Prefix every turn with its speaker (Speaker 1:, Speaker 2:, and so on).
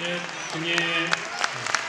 Speaker 1: 네, 역시 칭